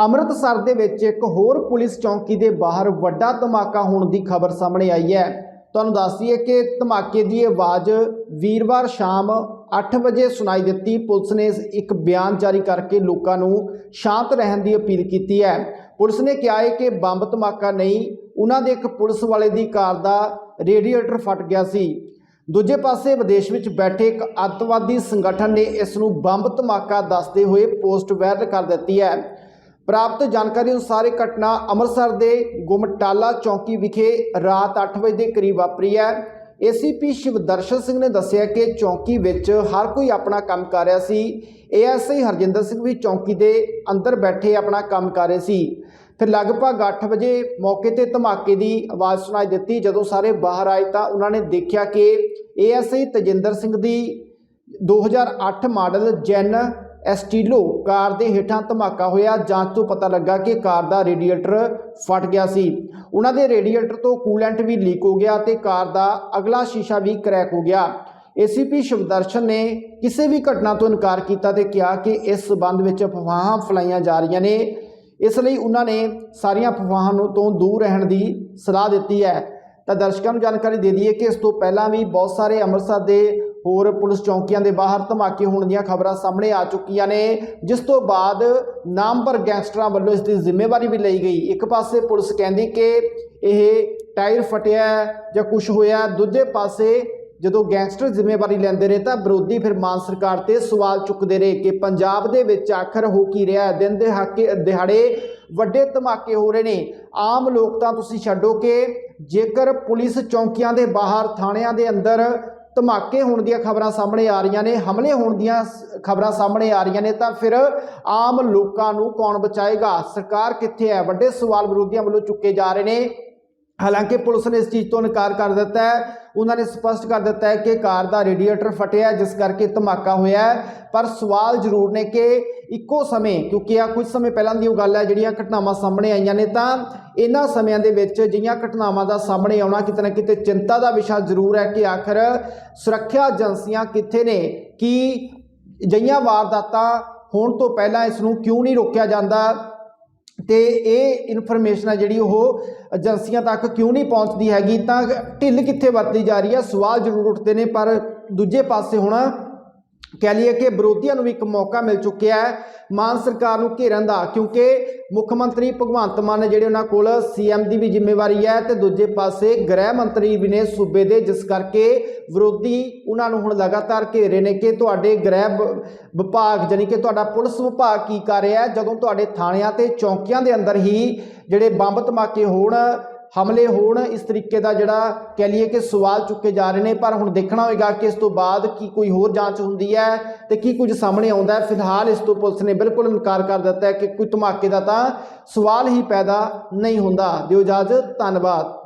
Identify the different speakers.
Speaker 1: ਅੰਮ੍ਰਿਤਸਰ ਦੇ ਵਿੱਚ ਇੱਕ ਹੋਰ ਪੁਲਿਸ ਚੌਂਕੀ ਦੇ ਬਾਹਰ ਵੱਡਾ ਧਮਾਕਾ ਹੋਣ ਦੀ ਖਬਰ ਸਾਹਮਣੇ ਆਈ ਹੈ। ਤੁਹਾਨੂੰ ਦੱਸ ਦਈਏ ਕਿ ਧਮਾਕੇ ਦੀ ਆਵਾਜ਼ ਵੀਰਵਾਰ ਸ਼ਾਮ 8 ਵਜੇ ਸੁਣਾਈ ਦਿੱਤੀ। ਪੁਲਿਸ ਨੇ ਇੱਕ ਬਿਆਨ ਜਾਰੀ ਕਰਕੇ ਲੋਕਾਂ ਨੂੰ ਸ਼ਾਂਤ ਰਹਿਣ ਦੀ ਅਪੀਲ ਕੀਤੀ ਹੈ। ਪੁਲਿਸ ਨੇ ਕਿਹਾ ਹੈ ਕਿ ਬੰਬ ਧਮਾਕਾ ਨਹੀਂ, ਉਹਨਾਂ ਦੇ ਇੱਕ ਪੁਲਿਸ ਵਾਲੇ ਦੀ ਕਾਰ ਦਾ ਰੇਡੀਏਟਰ ਫਟ ਗਿਆ ਸੀ। ਦੂਜੇ ਪਾਸੇ ਵਿਦੇਸ਼ ਵਿੱਚ ਬੈਠੇ ਇੱਕ ਅੱਤਵਾਦੀ ਸੰਗਠਨ ਨੇ ਇਸ ਨੂੰ ਬੰਬ ਧਮਾਕਾ ਦੱਸਦੇ ਹੋਏ ਪੋਸਟ ਵਾਇਰਲ ਕਰ ਦਿੱਤੀ ਹੈ। ਪ੍ਰਾਪਤ ਜਾਣਕਾਰੀ ਅਨੁਸਾਰ ਇਹ ਘਟਨਾ ਅੰਮ੍ਰਿਤਸਰ ਦੇ ਗੁਮਟਾਲਾ ਚੌਂਕੀ ਵਿਖੇ ਰਾਤ 8 ਵਜੇ ਦੇ ਕਰੀਬ ਵਾਪਰੀ ਹੈ। ਏਸੀਪੀ ਸ਼ਿਵਦਰਸ਼ਨ ਸਿੰਘ ਨੇ ਦੱਸਿਆ ਕਿ ਚੌਂਕੀ ਵਿੱਚ ਹਰ ਕੋਈ ਆਪਣਾ ਕੰਮ ਕਰ ਰਿਹਾ ਸੀ। ਏਐਸਆਈ ਹਰਜਿੰਦਰ ਸਿੰਘ ਵੀ ਚੌਂਕੀ ਦੇ ਅੰਦਰ ਬੈਠੇ ਆਪਣਾ ਕੰਮ ਕਰ ਰਹੇ ਸੀ। ਫਿਰ ਲਗਭਗ 8 ਵਜੇ ਮੌਕੇ ਤੇ ਧਮਾਕੇ ਦੀ ਆਵਾਜ਼ ਸੁਣਾਈ ਦਿੱਤੀ। ਜਦੋਂ ਸਾਰੇ ਬਾਹਰ ਆਏ ਤਾਂ ਉਹਨਾਂ ਨੇ ਦੇਖਿਆ ਕਿ ਏਐਸਆਈ ਤਜਿੰਦਰ ਸਿੰਘ ਦੀ 2008 ਮਾਡਲ ਜੈਨ ਐਸਟੀਲੋ ਕਾਰ ਦੇ ਹੇਠਾਂ ਧਮਾਕਾ ਹੋਇਆ, ਜਾਂਚ ਤੋਂ ਪਤਾ ਲੱਗਾ ਕਿ ਕਾਰ ਦਾ ਰੇਡੀਏਟਰ ਫਟ ਗਿਆ ਸੀ। ਉਹਨਾਂ ਦੇ ਰੇਡੀਏਟਰ ਤੋਂ ਕੂਲੈਂਟ ਵੀ ਲੀਕ ਹੋ ਗਿਆ ਤੇ ਕਾਰ ਦਾ ਅਗਲਾ ਸ਼ੀਸ਼ਾ ਵੀ ਕਰੈਕ ਹੋ ਗਿਆ। ਏਸੀਪੀ ਸ਼ਿਵਦਰਸ਼ਨ ਨੇ ਕਿਸੇ ਵੀ ਘਟਨਾ ਤੋਂ ਇਨਕਾਰ ਕੀਤਾ ਤੇ ਕਿਹਾ ਕਿ ਇਸ ਸਬੰਧ ਵਿੱਚ ਅਫਵਾਹਾਂ ਫਲਾਈਆਂ ਜਾ ਰਹੀਆਂ ਨੇ। ਇਸ ਲਈ ਉਹਨਾਂ ਨੇ ਸਾਰੀਆਂ ਅਫਵਾਹਾਂ ਨੂੰ ਤੋਂ ਦੂਰ ਰਹਿਣ ਦੀ ਸਲਾਹ ਦਿੱਤੀ ਹੈ। ਤਾਂ ਦਰਸ਼ਕਾਂ ਨੂੰ ਜਾਣਕਾਰੀ ਦੇ ਦਈਏ ਕਿ ਇਸ ਤੋਂ ਪਹਿਲਾਂ ਵੀ ਬਹੁਤ ਸਾਰੇ ਅੰਮ੍ਰਿਤਸਰ ਦੇ ਹੋਰ ਪੁਲਿਸ ਚੌਂਕੀਆਂ ਦੇ ਬਾਹਰ ਧਮਾਕੇ ਹੋਣ ਦੀਆਂ ਖਬਰਾਂ ਸਾਹਮਣੇ ਆ ਚੁੱਕੀਆਂ ਨੇ, ਜਿਸ ਤੋਂ ਬਾਅਦ ਨਾਮਵਰ ਗੈਂਗਸਟਰਾਂ ਵੱਲੋਂ ਇਸ ਦੀ ਜ਼ਿੰਮੇਵਾਰੀ ਵੀ ਲਈ ਗਈ। ਇੱਕ ਪਾਸੇ ਪੁਲਿਸ ਕਹਿੰਦੀ ਕਿ ਇਹ ਟਾਇਰ ਫਟਿਆ ਜਾਂ ਕੁਝ ਹੋਇਆ, ਦੂਜੇ ਪਾਸੇ ਜਦੋਂ ਗੈਂਗਸਟਰ ਜ਼ਿੰਮੇਵਾਰੀ ਲੈਂਦੇ ਰਹੇ ਤਾਂ ਵਿਰੋਧੀ ਫਿਰ ਮਾਨ ਸਰਕਾਰ ਤੇ ਸਵਾਲ ਚੁੱਕਦੇ ਰਹੇ ਕਿ ਪੰਜਾਬ ਦੇ ਵਿੱਚ ਆਖਰ ਹੋ ਕੀ ਰਿਹਾ ਹੈ? ਦਿਨ ਦੇ ਹਾਕੇ ਦਿਹਾੜੇ ਵੱਡੇ ਧਮਾਕੇ ਹੋ ਰਹੇ ਨੇ। ਆਮ ਲੋਕ ਤਾਂ ਤੁਸੀਂ ਛੱਡੋ ਕਿ ਜੇਕਰ ਪੁਲਿਸ ਚੌਂਕੀਆਂ ਦੇ ਬਾਹਰ ਥਾਣਿਆਂ ਦੇ ਅੰਦਰ ਧਮਾਕੇ ਹੋਣ ਦੀਆਂ ਖਬਰਾਂ ਸਾਹਮਣੇ ਆ ਰਹੀਆਂ ਨੇ, ਹਮਲੇ ਹੋਣ ਦੀਆਂ ਸ- ਖਬਰਾਂ ਸਾਹਮਣੇ ਆ ਰਹੀਆਂ ਨੇ, ਤਾਂ ਫਿਰ ਆਮ ਲੋਕਾਂ ਨੂੰ ਕੌਣ ਬਚਾਏਗਾ? ਸਰਕਾਰ ਕਿੱਥੇ ਹੈ? ਵੱਡੇ ਸਵਾਲ ਵਿਰੋਧੀਆਂ ਵੱਲੋਂ ਚੁੱਕੇ ਜਾ ਰਹੇ ਨੇ। ਹਾਲਾਂਕਿ ਪੁਲਿਸ ਨੇ ਇਸ ਚੀਜ਼ ਤੋਂ ਇਨਕਾਰ ਕਰ ਦਿੱਤਾ ਹੈ। ਉਹਨਾਂ ਨੇ ਸਪਸ਼ਟ ਕਰ ਦਿੱਤਾ ਹੈ ਕਿ ਕਾਰ ਦਾ ਰੇਡੀਏਟਰ ਫਟਿਆ ਜਿਸ ਕਰਕੇ ਧਮਾਕਾ ਹੋਇਆ ਪਰ ਸਵਾਲ ਜ਼ਰੂਰ ਨੇ ਕਿ ਇੱਕੋ ਸਮੇਂ, ਕਿਉਂਕਿ ਆ ਕੁਝ ਸਮੇਂ ਪਹਿਲਾਂ ਦੀ ਉਹ ਗੱਲ ਹੈ, ਜਿਹੜੀਆਂ ਘਟਨਾਵਾਂ ਸਾਹਮਣੇ ਆਈਆਂ ਨੇ ਤਾਂ ਇਹਨਾਂ ਸਮਿਆਂ ਦੇ ਵਿੱਚ ਜਿਹੀਆਂ ਘਟਨਾਵਾਂ ਦਾ ਸਾਹਮਣੇ ਆਉਣਾ ਕਿਤੇ ਨਾ ਕਿਤੇ ਚਿੰਤਾ ਦਾ ਵਿਸ਼ਾ ਜ਼ਰੂਰ ਹੈ ਕਿ ਆਖਰ ਸੁਰੱਖਿਆ ਏਜੰਸੀਆਂ ਕਿੱਥੇ ਨੇ, ਕਿ ਜਿਹੀਆਂ ਵਾਰਦਾਤਾਂ ਹੋਣ ਤੋਂ ਪਹਿਲਾਂ ਇਸ ਨੂੰ ਕਿਉਂ ਨਹੀਂ ਰੋਕਿਆ ਜਾਂਦਾ? ਤੇ ਇਹ ਇਨਫੋਰਮੇਸ਼ਨ ਹੈ ਜਿਹੜੀ ਉਹ ਏਜੰਸੀਆਂ ਤੱਕ ਕਿਉਂ ਨਹੀਂ ਪਹੁੰਚਦੀ ਹੈਗੀ? ਤਾਂ ਢਿੱਲ ਕਿੱਥੇ ਵਰਤੀ ਜਾ ਰਹੀ ਹੈ ਸਵਾਲ ਜ਼ਰੂਰ ਉੱਠਦੇ ਨੇ, ਪਰ ਦੂਜੇ ਪਾਸੇ ਹੋਣਾ ਕਹਿ ਲਈਏ ਕਿ ਵਿਰੋਧੀਆਂ ਨੂੰ ਵੀ ਇੱਕ ਮੌਕਾ ਮਿਲ ਚੁੱਕਿਆ ਹੈ ਮਾਨ ਸਰਕਾਰ ਨੂੰ ਘੇਰਨ ਦਾ, ਕਿਉਂਕਿ ਮੁੱਖ ਮੰਤਰੀ ਭਗਵੰਤ ਮਾਨ ਨੇ ਜਿਹੜੇ ਉਹਨਾਂ ਕੋਲ ਸੀਐਮ ਦੀ ਵੀ ਜ਼ਿੰਮੇਵਾਰੀ ਹੈ ਤੇ ਦੂਜੇ ਪਾਸੇ ਗ੍ਰਹਿ ਮੰਤਰੀ ਵੀ ਨੇ ਸੂਬੇ ਦੇ, ਜਿਸ ਕਰਕੇ ਵਿਰੋਧੀ ਉਹਨਾਂ ਨੂੰ ਹੁਣ ਲਗਾਤਾਰ ਘੇਰ ਰਹੇ ਨੇ ਕਿ ਤੁਹਾਡੇ ਗ੍ਰਹਿ ਵ- ਵਿਭਾਗ ਜਾਨੀ ਕਿ ਤੁਹਾਡਾ ਪੁਲਿਸ ਵਿਭਾਗ ਕੀ ਕਰ ਰਿਹਾ ਜਦੋਂ ਤੁਹਾਡੇ ਥਾਣਿਆਂ ਤੇ ਚੌਂਕੀਆਂ ਦੇ ਅੰਦਰ ਹੀ ਜਿਹੜੇ ਬੰਬ ਧਮਾਕੇ ਹੋਣ ਹਮਲੇ ਹੋਣ ਇਸ ਤਰੀਕੇ ਦਾ ਜਿਹੜਾ ਕਹਿ ਲਈਏ ਕਿ ਸਵਾਲ ਚੁੱਕੇ ਜਾ ਰਹੇ ਨੇ, ਪਰ ਹੁਣ ਦੇਖਣਾ ਹੋਏਗਾ ਕਿ ਇਸ ਤੋਂ ਬਾਅਦ ਕੀ ਕੋਈ ਹੋਰ ਜਾਂਚ ਹੁੰਦੀ ਹੈ ਤੇ ਕੀ ਕੁਝ ਸਾਹਮਣੇ ਆਉਂਦਾ ਹੈ। ਫਿਲਹਾਲ ਇਸ ਤੋਂ ਪੁਲਿਸ ਨੇ ਬਿਲਕੁਲ ਇਨਕਾਰ ਕਰ ਦਿੱਤਾ ਹੈ ਕਿ ਕੋਈ ਧਮਾਕੇ ਦਾ ਤਾਂ ਸਵਾਲ ਹੀ ਪੈਦਾ ਨਹੀਂ ਹੁੰਦਾ। ਦਿਓ ਇਜਾਜ਼ਤ, ਧੰਨਵਾਦ।